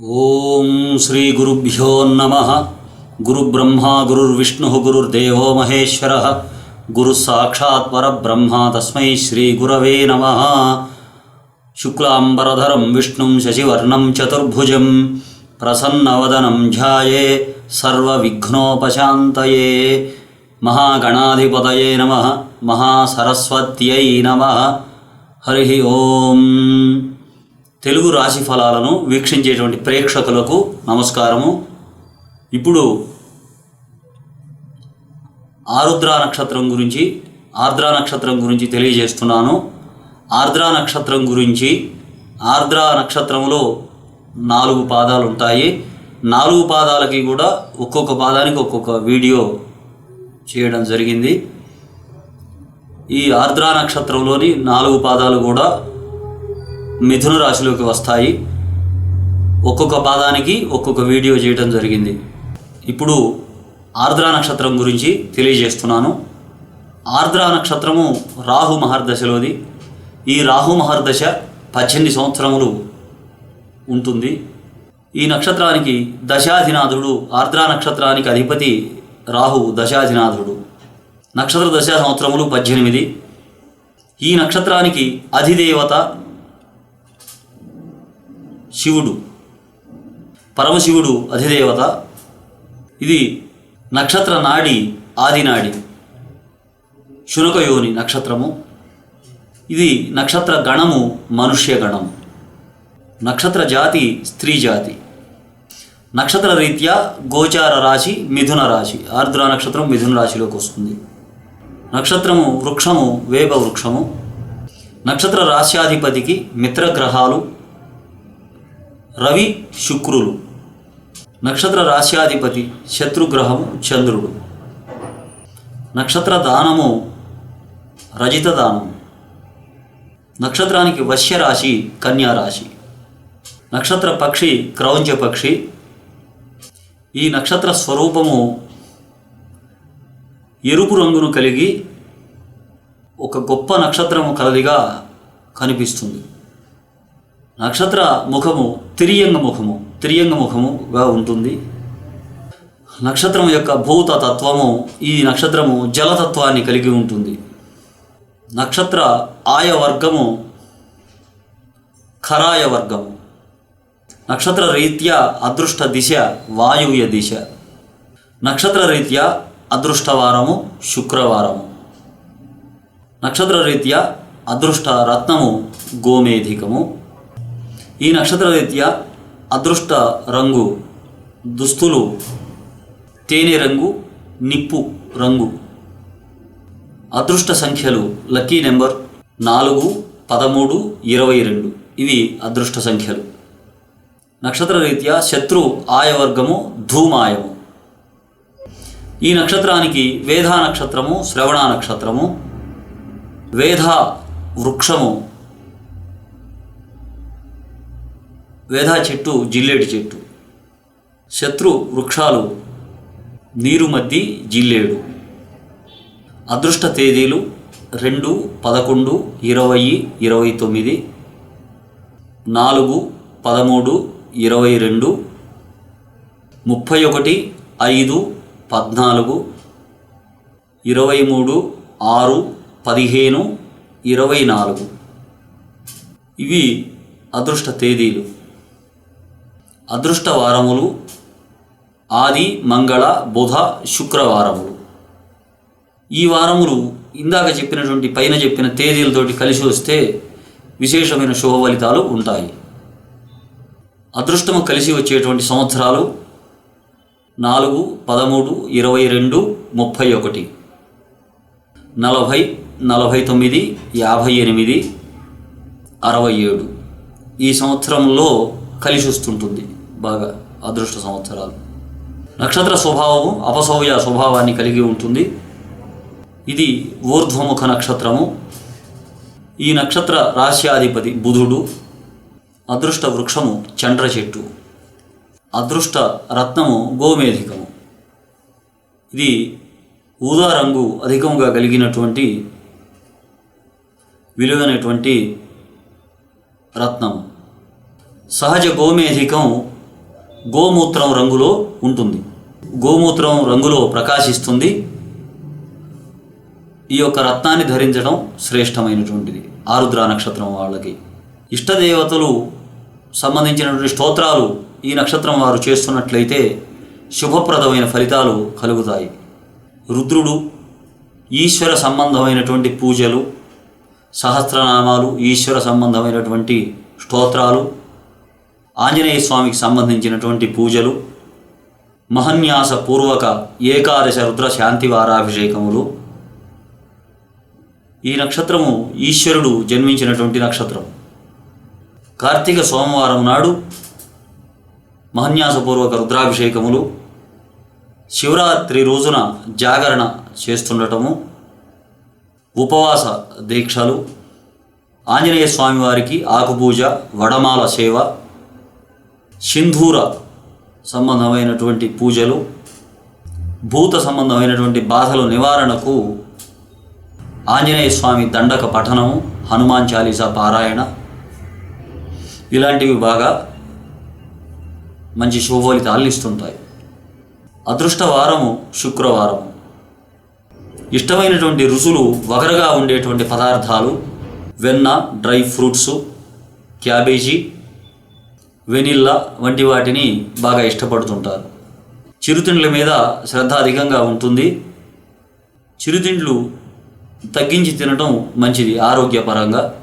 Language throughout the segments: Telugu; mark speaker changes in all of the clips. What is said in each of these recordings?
Speaker 1: ஓம் ஸ்ரீ குருபியோ நம குரு பிரம்மா குருர் விஷ்ணு குருர்தேவோ மகேஸ்வர குரு சாட்சாத் பரபிரம்மா தஸ்மை ஸ்ரீ குரவே நம சுக்லாம்பரதரம் விஷ்ணும் சசிவர்ணம் சதுர்புஜம் பிரசன்னவதனம் ஜாயே சர்வவிக்னோபசாந்தயே மகாகணாதிபதயே நம மகாசரஸ்வத்யை நம ஹரி ஓம் తెలుగు రాశి ఫలాలను వీక్షించేటువంటి ప్రేక్షకులకు నమస్కారము. ఇప్పుడు ఆరుద్ర నక్షత్రం గురించి ఆర్ద్ర నక్షత్రం గురించి తెలియజేస్తున్నాను. ఆర్ద్ర నక్షత్రం గురించి ఆర్ద్ర నక్షత్రంలో నాలుగు పాదాలు ఉంటాయి. నాలుగు పాదాలకి కూడా ఒక్కొక్క పాదానికి ఒక్కొక్క వీడియో చేయడం జరిగింది. ఈ ఆర్ద్ర నక్షత్రంలోని నాలుగు పాదాలు కూడా మిథున రాశిలోకి వస్తాయి. ఒక్కొక్క పాదానికి ఒక్కొక్క వీడియో చేయడం జరిగింది. ఇప్పుడు ఆర్ద్ర నక్షత్రం గురించి తెలియజేస్తున్నాను. ఆర్ద్ర నక్షత్రము రాహు మహర్దశలోది. ఈ రాహు మహర్దశ పద్దెనిమిది సంవత్సరములు ఉంటుంది. ఈ నక్షత్రానికి దశాధినాథుడు ఆర్ద్ర నక్షత్రానికి అధిపతి రాహు దశాధినాథుడు నక్షత్ర దశా సంవత్సరములు పద్దెనిమిది. ఈ నక్షత్రానికి అధిదేవత శివుడు. పరమశివుడు అధిదేవత. ఇది నక్షత్ర నాడి ఆదినాడి శునకయోని నక్షత్రము. ఇది నక్షత్ర గణము మనుష్య గణము నక్షత్ర జాతి స్త్రీ జాతి. నక్షత్ర రీత్యా గోచార రాశి మిథున రాశి. ఆర్ద్ర నక్షత్రం మిథున రాశిలోకి వస్తుంది. నక్షత్రము వృక్షము వేప వృక్షము. నక్షత్ర రాశ్యాధిపతికి మిత్రగ్రహాలు. రవి శుక్రులు. నక్షత్ర రాశ్యాధిపతి శత్రుగ్రహము చంద్రుడు. నక్షత్ర దానము రజిత దానము. నక్షత్రానికి వశ్య రాశి కన్యా రాశి. నక్షత్ర పక్షి క్రౌంచ పక్షి. ఈ నక్షత్ర స్వరూపము ఎరుపు రంగును కలిగి ఒక గొప్ప నక్షత్రము కలదిగా కనిపిస్తుంది. నక్షత్ర ముఖము తిరియంగ ముఖము తిరియంగ ముఖముగా ఉంటుంది. నక్షత్రం యొక్క భూత తత్వము ఈ నక్షత్రము జలతత్వాన్ని కలిగి ఉంటుంది. నక్షత్ర ఆయ వర్గము ఖరాయ వర్గము నక్షత్ర రీత్యా అదృష్ట దిశ వాయువ్య దిశ. నక్షత్ర రీత్యా అదృష్టవారము శుక్రవారము. నక్షత్ర రీత్యా అదృష్ట రత్నము గోమేధికము. ఈ నక్షత్ర రీత్యా అదృష్ట రంగు దుస్తులు తేనె రంగు నిప్పు రంగు. అదృష్ట సంఖ్యలు లక్కీ నెంబర్ నాలుగు పదమూడు ఇరవై రెండు. ఇవి అదృష్ట సంఖ్యలు. నక్షత్ర రీత్యా శత్రు ఆయవర్గము ధూమాయము. ఈ నక్షత్రానికి వేధా నక్షత్రము శ్రవణ నక్షత్రము వేధ వృక్షము వేధా చెట్టు జిల్లేడు చెట్టు. శత్రు వృక్షాలు నీరు మద్ది జిల్లేడు. అదృష్ట తేదీలు రెండు పదకొండు ఇరవై ఇరవై తొమ్మిది నాలుగు పదమూడు ఇరవై రెండు ముప్పై ఒకటి ఐదు పద్నాలుగు ఇరవై మూడు ఆరు పదిహేను ఇరవై నాలుగు. ఇవి అదృష్ట తేదీలు. అదృష్ట వారములు ఆది మంగళ బుధ శుక్రవారములు. ఈ వారములు ఇందాక చెప్పినటువంటి పైన చెప్పిన తేదీలతోటి కలిసి వస్తే విశేషమైన శుభ ఫలితాలు ఉంటాయి. అదృష్టము కలిసి వచ్చేటువంటి సంవత్సరాలు నాలుగు పదమూడు ఇరవై రెండు ముప్పై ఒకటి. నలభై నలభై తొమ్మిది యాభై ఎనిమిది అరవై ఏడు. ఈ సంవత్సరంలో కలిసి వస్తుంటుంది. బాగా అదృష్ట సంవత్సరాలు. నక్షత్ర స్వభావము అపసౌయ స్వభావాన్ని కలిగి ఉంటుంది. ఇది ఊర్ధ్వముఖ నక్షత్రము. ఈ నక్షత్ర రాశ్యాధిపతి బుధుడు అదృష్ట వృక్షము చండ్ర చెట్టు అదృష్ట రత్నము గోమేధికము. ఇది ఊదా రంగు అధికముగా కలిగినటువంటి విలువైనటువంటి రత్నము. సహజ గోమేధికం గోమూత్రం రంగులో ఉంటుంది. గోమూత్రం రంగులో ప్రకాశిస్తుంది. ఈ యొక్క రత్నాన్ని ధరించడం శ్రేష్టమైనటువంటిది. ఆరుద్ర నక్షత్రం వాళ్ళకి. ఇష్టదేవతలు సంబంధించినటువంటి స్తోత్రాలు ఈ నక్షత్రం వారు చేస్తున్నట్లయితే శుభప్రదమైన ఫలితాలు కలుగుతాయి. రుద్రుడు ఈశ్వర సంబంధమైనటువంటి పూజలు సహస్రనామాలు ఈశ్వర సంబంధమైనటువంటి స్తోత్రాలు ఆంజనేయ స్వామికి సంబంధించినటువంటి పూజలు మహన్యాస పూర్వక ఏకాదశ రుద్ర శాంతివారాభిషేకములు ఈ నక్షత్రము ఈశ్వరుడు జన్మించినటువంటి నక్షత్రం. కార్తీక సోమవారం నాడు మహన్యాసపూర్వక రుద్రాభిషేకములు శివరాత్రి రోజున జాగరణ చేస్తుండటము ఉపవాస దీక్షలు ఆంజనేయ స్వామివారికి ఆకుపూజ వడమాల సేవ సింధూర సంబంధమైనటువంటి పూజలు భూత సంబంధమైనటువంటి బాధల నివారణకు ఆంజనేయ స్వామి దండక పఠనము హనుమాన్ చాలీసా పారాయణ. ఇలాంటివి బాగా మంచి శుభఫలితాలను ఇస్తుంటాయి. అదృష్ట వారము శుక్రవారము. ఇష్టమైనటువంటి రుచులు వగరగా ఉండేటువంటి పదార్థాలు వెన్న డ్రై ఫ్రూట్స్ క్యాబేజీ వెనిల్లా వంటి వాటిని బాగా ఇష్టపడుతుంటారు. చిరుతిండ్ల మీద శ్రద్ధ అధికంగా ఉంటుంది. చిరుతిండ్లు తగ్గించి తినడం మంచిది ఆరోగ్యపరంగా.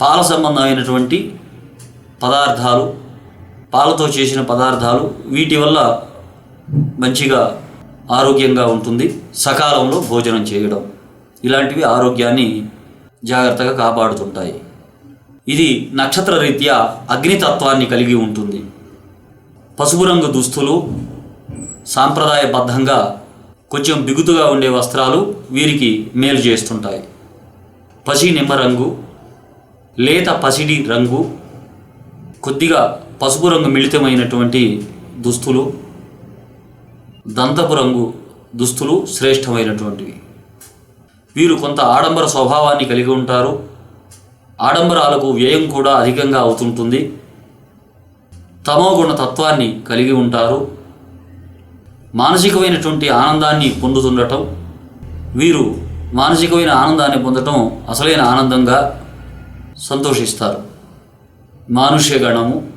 Speaker 1: పాల సంబంధమైనటువంటి పదార్థాలు పాలతో చేసిన పదార్థాలు వీటి వల్ల మంచిగా ఆరోగ్యంగా ఉంటుంది. సకాలంలో భోజనం చేయడం. ఇలాంటివి ఆరోగ్యాన్ని జాగ్రత్తగా కాపాడుతుంటాయి. ఇది నక్షత్ర రీత్యా అగ్నితత్వాన్ని కలిగి ఉంటుంది. పసుపు రంగు దుస్తులు సాంప్రదాయబద్ధంగా కొంచెం బిగుతుగా ఉండే వస్త్రాలు వీరికి మేలు చేస్తుంటాయి. పసి నిమ్మ రంగు లేత పసిడి రంగు కొద్దిగా పసుపు రంగు మిళితమైనటువంటి దుస్తులు దంతపు రంగు దుస్తులు శ్రేష్టమైనటువంటివి. వీరు కొంత ఆడంబర స్వభావాన్ని కలిగి ఉంటారు. ఆడంబరాలకు వ్యయం కూడా అధికంగా అవుతుంటుంది. తమోగుణ తత్వాన్ని కలిగి ఉంటారు. మానసికమైనటువంటి ఆనందాన్ని పొందుతుండటం. వీరు మానసికమైన ఆనందాన్ని పొందటం అసలైన ఆనందంగా సంతోషిస్తారు. మానుష్య గణము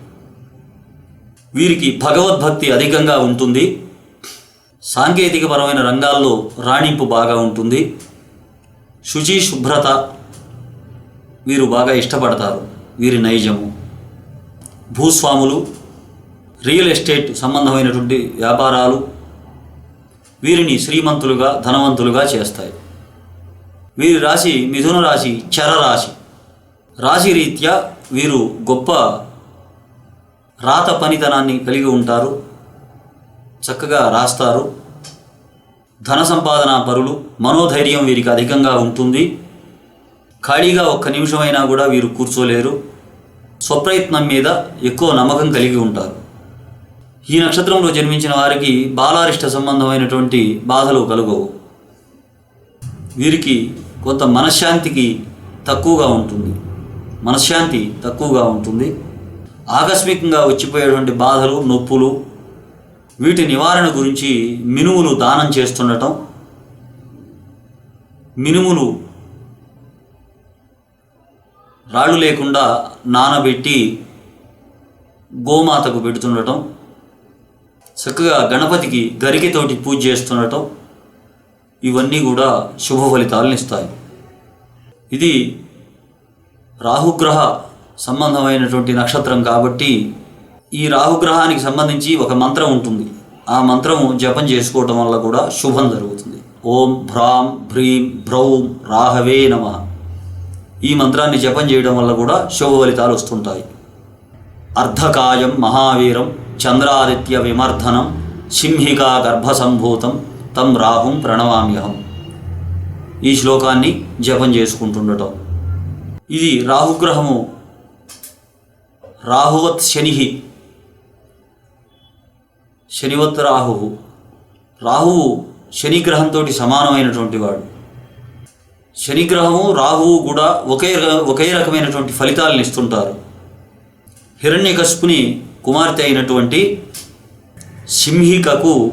Speaker 1: వీరికి భగవద్భక్తి అధికంగా ఉంటుంది. సాంకేతికపరమైన రంగాల్లో రాణింపు బాగా ఉంటుంది. శుచి శుభ్రత వీరు బాగా ఇష్టపడతారు. వీరి నైజము. భూస్వాములు రియల్ ఎస్టేట్ సంబంధమైనటువంటి వ్యాపారాలు వీరిని శ్రీమంతులుగా ధనవంతులుగా చేస్తాయి. వీరి రాశి మిథున రాశి చర రాశి. రాశి రీత్యా వీరు గొప్ప రాత పనితనాన్ని కలిగి ఉంటారు. చక్కగా రాస్తారు. ధన సంపాదన పరులు మనోధైర్యం వీరికి అధికంగా ఉంటుంది. ఖాళీగా ఒక్క నిమిషమైనా కూడా వీరు కూర్చోలేరు. స్వప్రయత్నం మీద ఎక్కువ నమ్మకం కలిగి ఉంటారు. ఈ నక్షత్రంలో జన్మించిన వారికి బాలారిష్ట సంబంధమైనటువంటి బాధలు కలుగవు. వీరికి కొంత మనశ్శాంతికి తక్కువగా ఉంటుంది. మనశ్శాంతి తక్కువగా ఉంటుంది. ఆకస్మికంగా వచ్చిపోయేటువంటి బాధలు నొప్పులు వీటి నివారణ గురించి మినుములు దానం చేస్తుండటం మినుములు రాళ్ళు లేకుండా నానబెట్టి గోమాతకు పెడుతుండటం చక్కగా గణపతికి గరికెతోటి పూజ చేస్తుండటం ఇవన్నీ కూడా శుభ ఫలితాలను ఇస్తాయి. ఇది రాహుగ్రహ సంబంధమైనటువంటి నక్షత్రం కాబట్టి ఈ రాహుగ్రహానికి సంబంధించి ఒక మంత్రం ఉంటుంది. ఆ మంత్రము జపం చేసుకోవటం వల్ల కూడా శుభం జరుగుతుంది. ఓం భ్రాం భ్రీం భ్రౌం రాహవే నమ. ఈ మంత్రాన్ని జపం చేయడం వల్ల కూడా శుభ ఫలితాలు వస్తుంటాయి. అర్ధకాయం మహావీరం చంద్రాదిత్య విమర్ధనం సింహికా గర్భసంభూతం తం రాహుం ప్రణవామ్యహం. ఈ శ్లోకాన్ని జపం చేసుకుంటుండటం. ఇది రాహుగ్రహము రాహువత్ శని శనివత్ రాహువు. రాహువు శనిగ్రహంతో సమానమైనటువంటి వాడు. శనిగ్రహము రాహువు కూడా ఒకే ఒకే రకమైనటువంటి ఫలితాలను ఇస్తుంటారు. హిరణ్యకశిపుని కుమార్తె అయినటువంటి సింహికకు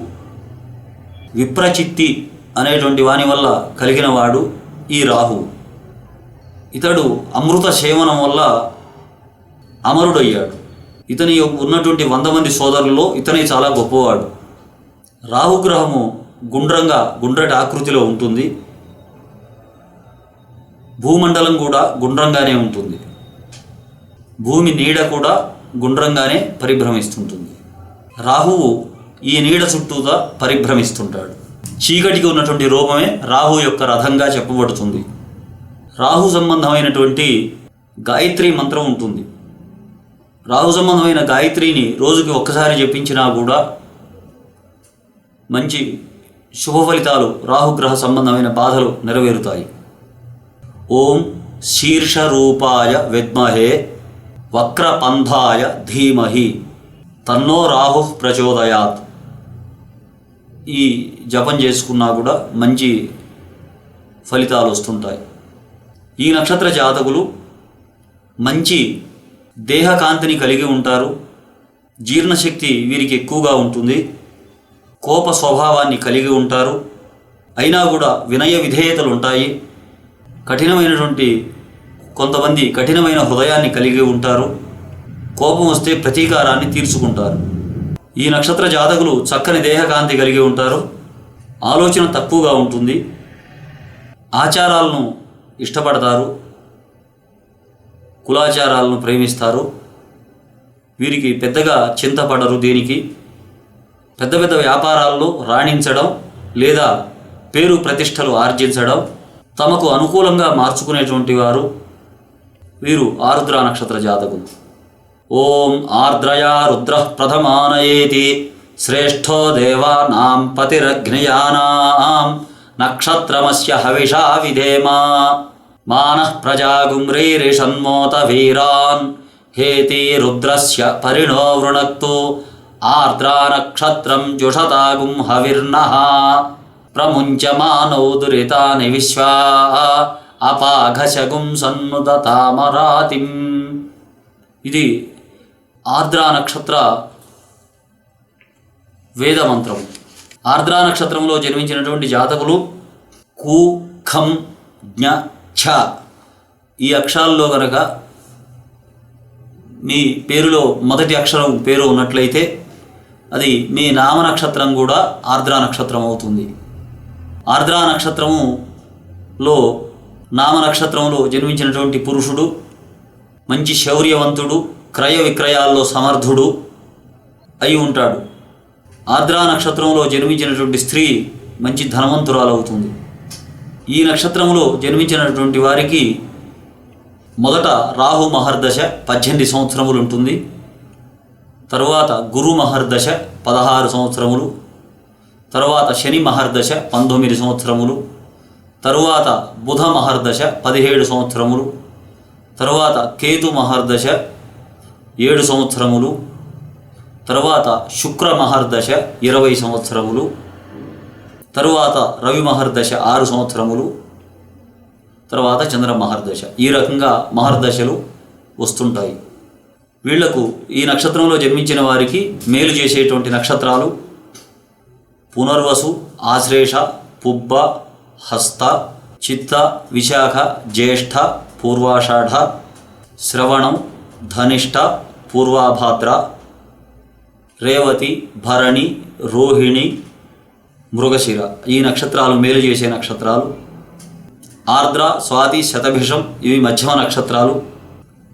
Speaker 1: విప్రచిత్తి అనేటువంటి వాని వల్ల కలిగిన వాడు ఈ రాహు. ఇతడు అమృత సేవనం వల్ల అమరుడయ్యాడు. ఇతని ఉన్నటువంటి వంద మంది సోదరుల్లో ఇతనే చాలా గొప్పవాడు. రాహుగ్రహము గుండ్రంగా గుండ్రటి ఆకృతిలో ఉంటుంది. భూమండలం కూడా గుండ్రంగానే ఉంటుంది. భూమి నీడ కూడా గుండ్రంగానే పరిభ్రమిస్తుంటుంది. రాహువు ఈ నీడ చుట్టూగా పరిభ్రమిస్తుంటాడు. చీకటికి ఉన్నటువంటి రూపమే రాహు యొక్క రథంగా చెప్పబడుతుంది. రాహు సంబంధమైనటువంటి గాయత్రి మంత్రం ఉంటుంది. రాహు సంబంధమైన గాయత్రిని రోజుకి ఒక్కసారి జపించినా కూడా మంచి శుభ ఫలితాలు రాహుగ్రహ సంబంధమైన బాధలు నెరవేరుతాయి. ఓం శీర్షరూపాయ విద్మహే వక్రపంథాయ ధీమహి. తన్నో రాహు ప్రచోదయాత్. ఈ జపం చేసుకున్నా కూడా మంచి ఫలితాలు వస్తుంటాయి. ఈ నక్షత్ర జాతకులు మంచి దేహకాంతిని కలిగి ఉంటారు. జీర్ణశక్తి వీరికి ఎక్కువగా ఉంటుంది. కోప స్వభావాన్ని కలిగి ఉంటారు. అయినా కూడా వినయ విధేయతలు ఉంటాయి. కఠినమైనటువంటి కొంతమంది కఠినమైన హృదయాన్ని కలిగి ఉంటారు. కోపం వస్తే ప్రతీకారాన్ని తీర్చుకుంటారు. ఈ నక్షత్ర జాతకులు చక్కని దేహకాంతి కలిగి ఉంటారు. ఆలోచన తక్కువగా ఉంటుంది. ఆచారాలను ఇష్టపడతారు. కులాచారాలను ప్రేమిస్తారు. వీరికి పెద్దగా చింతపడరు దీనికి. పెద్ద పెద్ద వ్యాపారాల్లో రాణించడం లేదా పేరు ప్రతిష్టలు ఆర్జించడం తమకు అనుకూలంగా మార్చుకునేటువంటి వారు వీరు ఆరుద్ర నక్షత్ర జాతకులు. ఓం ఆర్ద్రయా రుద్ర ప్రథమానయేతి శ్రేష్ఠో దేవానాం పతిరగ్నియానాం నక్షత్రమస్య హవిషా విధేమా. మానః ప్రజాగుమ్రీరిషన్మోత వీరాన్ హేతి రుద్రస్య పరిణో వృణక్తు ఆర్ద్రా నక్షత్రం జుషతాగుం హవిర్నః ప్రముంచమానౌ దురితాని విశ్వా అపాఘశగుం సన్నుదతామరాతిం ఇది ఆర్ద్రా నక్షత్ర వేద మంత్రం ఆర్ద్రా నక్షత్రంలో జన్మించినటువంటి జాతకులు కు ఖం జ్ఞ ఛ. ఈ అక్షరాల్లో గనక మీ పేరులో మొదటి అక్షరం పేరు ఉన్నట్లయితే అది మీ నామ నక్షత్రం కూడా ఆర్ద్రా నక్షత్రం అవుతుంది. ఆర్ద్రా నక్షత్రములో నామ నక్షత్రంలో జన్మించినటువంటి పురుషుడు మంచి శౌర్యవంతుడు క్రయ విక్రయాల్లో సమర్థుడు అయి ఉంటాడు. ఆర్ద్రా నక్షత్రంలో జన్మించినటువంటి స్త్రీ మంచి ధనవంతురాలవుతుంది. ఈ నక్షత్రంలో జన్మించినటువంటి వారికి మొదట రాహు మహర్దశ పద్దెనిమిది సంవత్సరములు ఉంటుంది. తరువాత గురు మహర్దశ పదహారు సంవత్సరములు తరువాత శని మహర్దశ పంతొమ్మిది సంవత్సరములు తరువాత బుధ మహర్దశ పదిహేడు సంవత్సరములు తరువాత కేతు మహర్దశ ఏడు సంవత్సరములు తరువాత శుక్ర మహర్దశ ఇరవై సంవత్సరములు తరువాత రవి మహర్దశ ఆరు సంవత్సరములు తర్వాత చంద్ర మహర్దశ. ఈ రకంగా మహర్దశలు వస్తుంటాయి. వీళ్ళకు ఈ నక్షత్రంలో జన్మించిన వారికి మేలు చేసేటువంటి నక్షత్రాలు పునర్వసు ఆశ్లేష పుబ్బ హస్త చిత్త విశాఖ జ్యేష్ఠ పూర్వాషాఢ శ్రవణం ధనిష్ట పూర్వాభాద్ర రేవతి భరణి రోహిణి మృగశిర. ఈ నక్షత్రాలు మేలు చేసే నక్షత్రాలు. ఆర్ద్ర స్వాతి శతభిషం ఇవి మధ్యమ నక్షత్రాలు.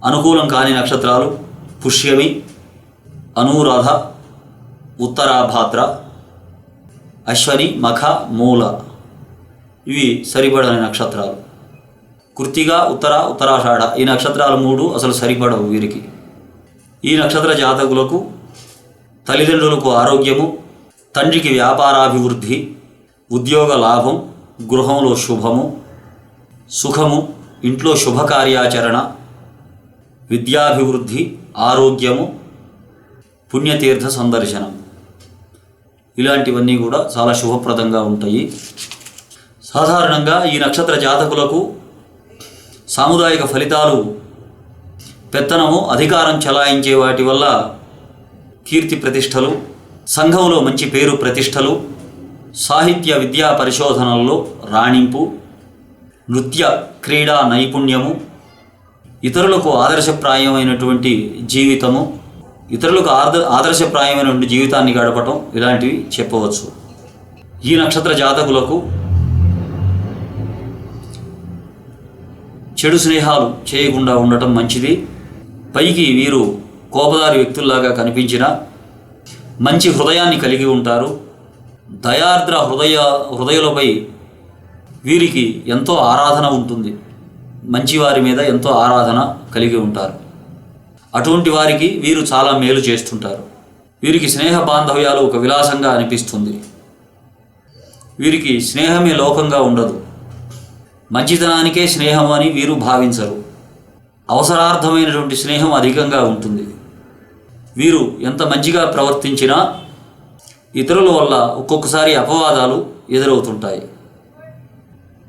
Speaker 1: అనుకూలం కాని నక్షత్రాలు. పుష్యమి అనురాధ ఉత్తరాభాద్ర. అశ్వని మఖ మూల. ఇవి సరిపడని నక్షత్రాలు. కృతిగా ఉత్తర ఉత్తరాషాఢ. ఈ నక్షత్రాలు మూడు అసలు సరిపడవు వీరికి. ఈ నక్షత్ర జాతకులకు తల్లిదండ్రులకు ఆరోగ్యము తండ్రికి వ్యాపారాభివృద్ధి ఉద్యోగ లాభం గృహంలో శుభము సుఖము ఇంట్లో శుభకార్యాచరణ విద్యాభివృద్ధి ఆరోగ్యము పుణ్యతీర్థ సందర్శనం. ఇలాంటివన్నీ కూడా చాలా శుభప్రదంగా ఉంటాయి. సాధారణంగా ఈ నక్షత్ర జాతకులకు సాముదాయిక ఫలితాలు పెత్తనము అధికారం చలాయించే వాటి వల్ల కీర్తి ప్రతిష్టలు సంఘంలో మంచి పేరు ప్రతిష్టలు సాహిత్య విద్యా పరిశోధనల్లో రాణింపు నృత్య క్రీడా నైపుణ్యము ఇతరులకు ఆదర్శప్రాయమైనటువంటి జీవితము ఇతరులకు ఆదర్ ఆదర్శప్రాయమైన ఉండి జీవితాన్ని గడపటం ఇలాంటివి చెప్పవచ్చు. ఈ నక్షత్ర జాతకులకు చెడు స్నేహాలు చేయకుండా ఉండటం మంచిది. పైకి వీరు కోపదారి వ్యక్తుల్లాగా కనిపించిన మంచి హృదయాన్ని కలిగి ఉంటారు. దయార్ద్ర హృదయ హృదయులపై వీరికి ఎంతో ఆరాధన ఉంటుంది. మంచివారి మీద ఎంతో ఆరాధన కలిగి ఉంటారు. అటువంటి వారికి వీరు చాలా మేలు చేస్తుంటారు. వీరికి స్నేహ బాంధవ్యాలు ఒక విలాసంగా అనిపిస్తుంది. వీరికి స్నేహమే లోకంగా ఉండదు. మంచితనానికే స్నేహం అని వీరు భావించరు. అవసరార్థమైనటువంటి స్నేహం అధికంగా ఉంటుంది. వీరు ఎంత మంచిగా ప్రవర్తించినా ఇతరుల వల్ల ఒక్కొక్కసారి అపవాదాలు ఎదురవుతుంటాయి.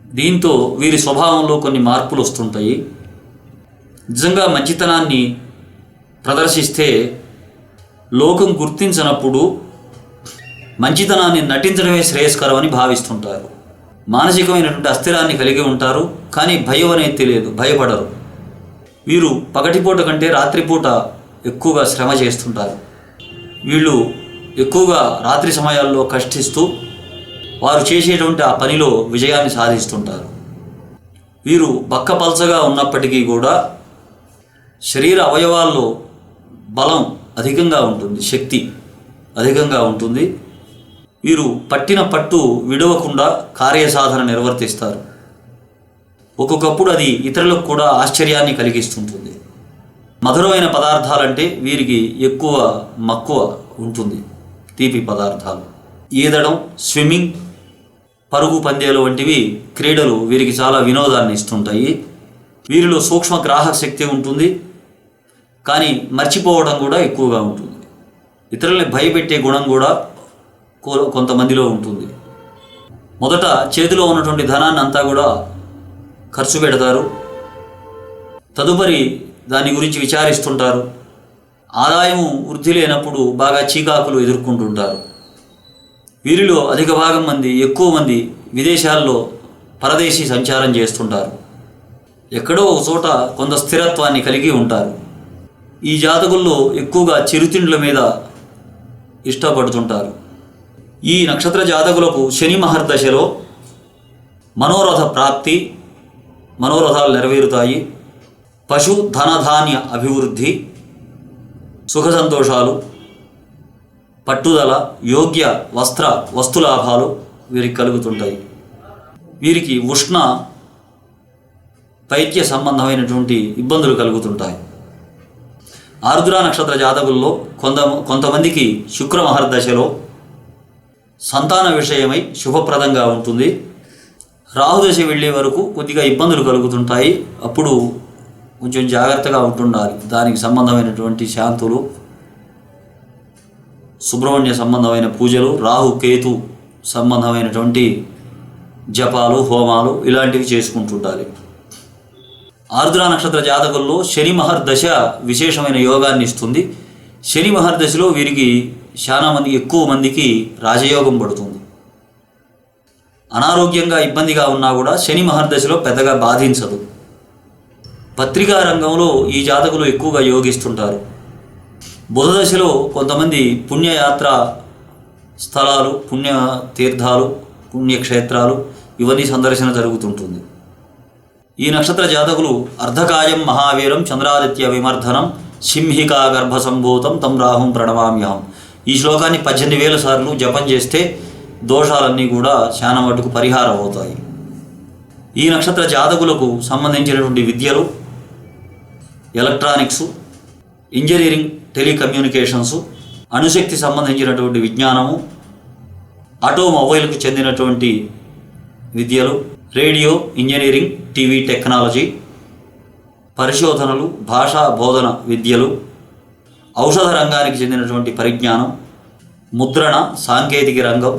Speaker 1: దీంతో వీరి స్వభావంలో కొన్ని మార్పులు వస్తుంటాయి. నిజంగా మంచితనాన్ని ప్రదర్శిస్తే లోకం గుర్తించినప్పుడు మంచితనాన్ని నటించడమే శ్రేయస్కరమని భావిస్తుంటారు. మానసికమైనటువంటి అస్థిరాన్ని కలిగి ఉంటారు కానీ భయం అనేది తెలియదు భయపడరు. వీరు పగటిపూట కంటే రాత్రిపూట ఎక్కువగా శ్రమ చేస్తుంటారు. వీళ్ళు ఎక్కువగా రాత్రి సమయాల్లో కష్టిస్తూ వారు చేసేటువంటి ఆ పనిలో విజయాన్ని సాధిస్తుంటారు. వీరు బక్కపల్చగా ఉన్నప్పటికీ కూడా శరీర అవయవాల్లో బలం అధికంగా ఉంటుంది శక్తి అధికంగా ఉంటుంది. వీరు పట్టిన పట్టు విడవకుండా కార్యసాధన నిర్వర్తిస్తారు. ఒక్కొక్కప్పుడు అది ఇతరులకు కూడా ఆశ్చర్యాన్ని కలిగిస్తుంటుంది. మధురమైన పదార్థాలంటే వీరికి ఎక్కువ మక్కువ ఉంటుంది తీపి పదార్థాలు. ఈదడం స్విమ్మింగ్ పరుగు పందేలు వంటివి క్రీడలు వీరికి చాలా వినోదాన్ని ఇస్తుంటాయి. వీరిలో సూక్ష్మ గ్రాహక శక్తి ఉంటుంది. కానీ మర్చిపోవడం కూడా ఎక్కువగా ఉంటుంది. ఇతరుల్ని భయపెట్టే గుణం కూడా కొంతమందిలో ఉంటుంది. మొదట చేతిలో ఉన్నటువంటి ధనాన్ని అంతా కూడా ఖర్చు పెడతారు. తదుపరి దాని గురించి విచారిస్తుంటారు. ఆదాయం వృద్ధి లేనప్పుడు బాగా చీకాకులు ఎదుర్కొంటుంటారు. వీరిలో అధిక భాగం మంది ఎక్కువ మంది విదేశాల్లో పరదేశీ సంచారం చేస్తుంటారు. ఎక్కడో ఒక చోట కొంత స్థిరత్వాన్ని కలిగి ఉంటారు. ఈ జాతకుల్లో ఎక్కువగా చిరుతిండ్ల మీద ఇష్టపడుతుంటారు. ఈ నక్షత్ర జాతకులకు శని మహర్దశలో మనోరథ ప్రాప్తి మనోరథాలు నెరవేరుతాయి. పశు ధనధాన్య అభివృద్ధి సుఖ సంతోషాలు పట్టుదల యోగ్య వస్త్ర వస్తులాభాలు వీరికి కలుగుతుంటాయి. వీరికి ఉష్ణ పైత్య సంబంధమైనటువంటి ఇబ్బందులు కలుగుతుంటాయి. ఆరుద్ర నక్షత్ర జాతకుల్లో కొంత కొంతమందికి శుక్ర మహర్దశలో సంతాన విషయమై శుభప్రదంగా ఉంటుంది. రాహుదశ వెళ్ళే వరకు కొద్దిగా ఇబ్బందులు కలుగుతుంటాయి. అప్పుడు కొంచెం జాగ్రత్తగా ఉంటుండాలి. దానికి సంబంధమైనటువంటి శాంతులు సుబ్రహ్మణ్య సంబంధమైన పూజలు రాహు కేతు సంబంధమైనటువంటి జపాలు హోమాలు ఇలాంటివి చేసుకుంటుండాలి. ఆర్ద్ర నక్షత్ర జాతకుల్లో శని మహర్దశ విశేషమైన యోగాన్ని ఇస్తుంది. శని మహర్దశలో వీరికి చాలా మంది ఎక్కువ మందికి రాజయోగం పడుతుంది. అనారోగ్యంగా ఇబ్బందిగా ఉన్నా కూడా శని మహర్దశలో పెద్దగా బాధించదు. పత్రికా రంగంలో ఈ జాతకులు ఎక్కువగా యోగిస్తుంటారు. బుధ దశలో కొంతమంది పుణ్యయాత్ర స్థలాలు పుణ్య తీర్థాలు పుణ్యక్షేత్రాలు ఇవన్నీ సందర్శన జరుగుతుంటుంది. ఈ నక్షత్ర జాతకులు అర్ధకాయం మహావీరం చంద్రాదిత్య విమర్ధనం సింహికా గర్భసంభూతం తం రాహుం ప్రణమామ్యహం ఈ శ్లోకాన్ని పద్దెనిమిది వేల సార్లు జపం చేస్తే దోషాలన్నీ కూడా చాలా మటుకు పరిహారం అవుతాయి. ఈ నక్షత్ర జాతకులకు సంబంధించినటువంటి విద్యలు ఎలక్ట్రానిక్స్ ఇంజనీరింగ్ టెలికమ్యూనికేషన్స్ అణుశక్తి సంబంధించినటువంటి విజ్ఞానము ఆటోమొబైల్కు చెందినటువంటి విద్యలు రేడియో ఇంజనీరింగ్ టీవీ టెక్నాలజీ పరిశోధనలు భాషా బోధన విద్యలు ఔషధ రంగానికి చెందినటువంటి పరిజ్ఞానం ముద్రణ సాంకేతిక రంగం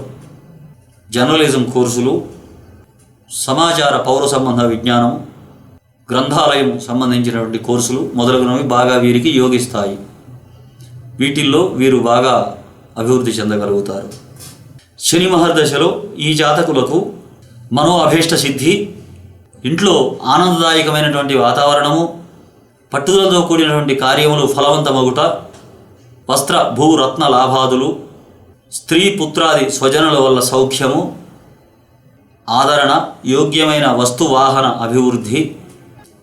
Speaker 1: జర్నలిజం కోర్సులు సమాచార పౌర సంబంధ విజ్ఞానం గ్రంథాలయం సంబంధించినటువంటి కోర్సులు మొదలగునవి బాగా వీరికి యోగిస్తాయి. వీటిల్లో వీరు బాగా అభివృద్ధి చెందగలుగుతారు. శని మహర్దశలో ఈ జాతకులకు మనో అభీష్ట సిద్ధి ఇంట్లో ఆనందదాయకమైనటువంటి వాతావరణము పట్టుదలతో కూడినటువంటి కార్యములు ఫలవంతమగుట వస్త్ర భూరత్న లాభాదులు స్త్రీ పుత్రాది స్వజనుల వల్ల సౌఖ్యము ఆదరణ యోగ్యమైన వస్తువాహన అభివృద్ధి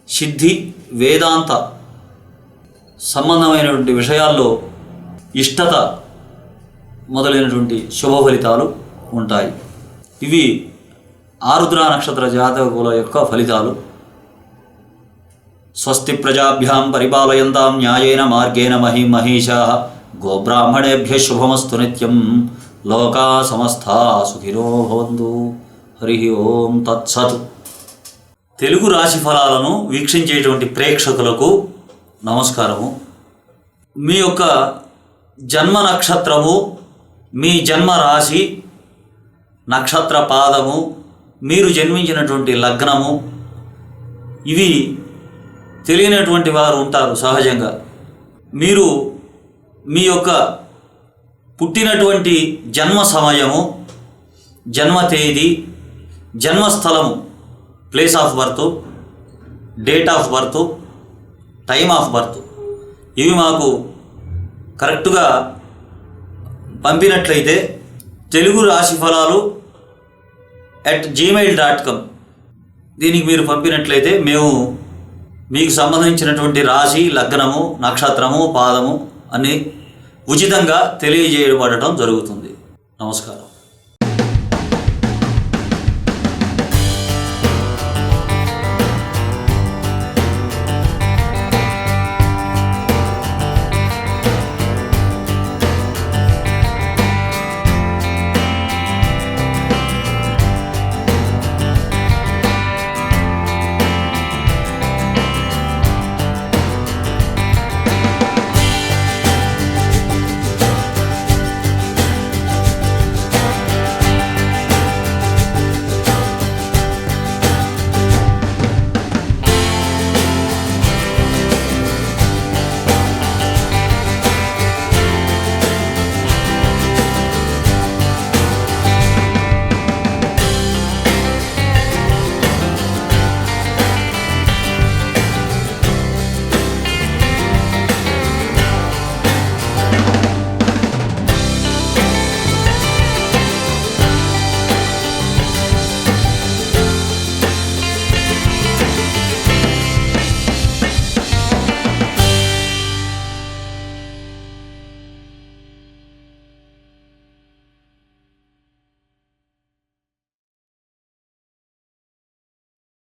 Speaker 1: సిద్ధి వేదాంత సంబంధమైనటువంటి విషయాల్లో ఇష్టత మొదలైనటువంటి శుభ ఫలితాలు ఉంటాయి. ఇవి ఆరుద్ర నక్షత్ర జాతకుల యొక్క ఫలితాలు. స్వస్తి ప్రజాభ్యాం పరిపాలయంతాం న్యాయేన మార్గేణ మహి మహిషా గోబ్రాహ్మణేభ్య శుభమస్తు నిత్యం. లోకా సమస్తా సుఖినో భవంతు. హరి ఓం తత్సత్. తెలుగు రాశి ఫలాలను వీక్షించేటువంటి ప్రేక్షకులకు నమస్కారము. మీ యొక్క జన్మ నక్షత్రము మీ జన్మ రాశి నక్షత్ర పాదము మీరు జన్మించినటువంటి లగ్నము ఇవి తెలియనటువంటి వారు ఉంటారు సహజంగా. మీరు మీ యొక్క పుట్టినటువంటి జన్మ సమయము జన్మ తేదీ జన్మస్థలము place of birth date of birth time of birth ఇవి మాకు కరెక్ట్గా పంపినట్లయితే తెలుగు రాశి ఫలాలు అట్ జీమెయిల్ డాట్ కామ్. దీనికి మీరు పంపినట్లయితే మేము మీకు సంబంధించినటువంటి రాశి లగ్నము నక్షత్రము పాదము అని ఉచితంగా తెలియజేయబడటం జరుగుతుంది. నమస్కారం.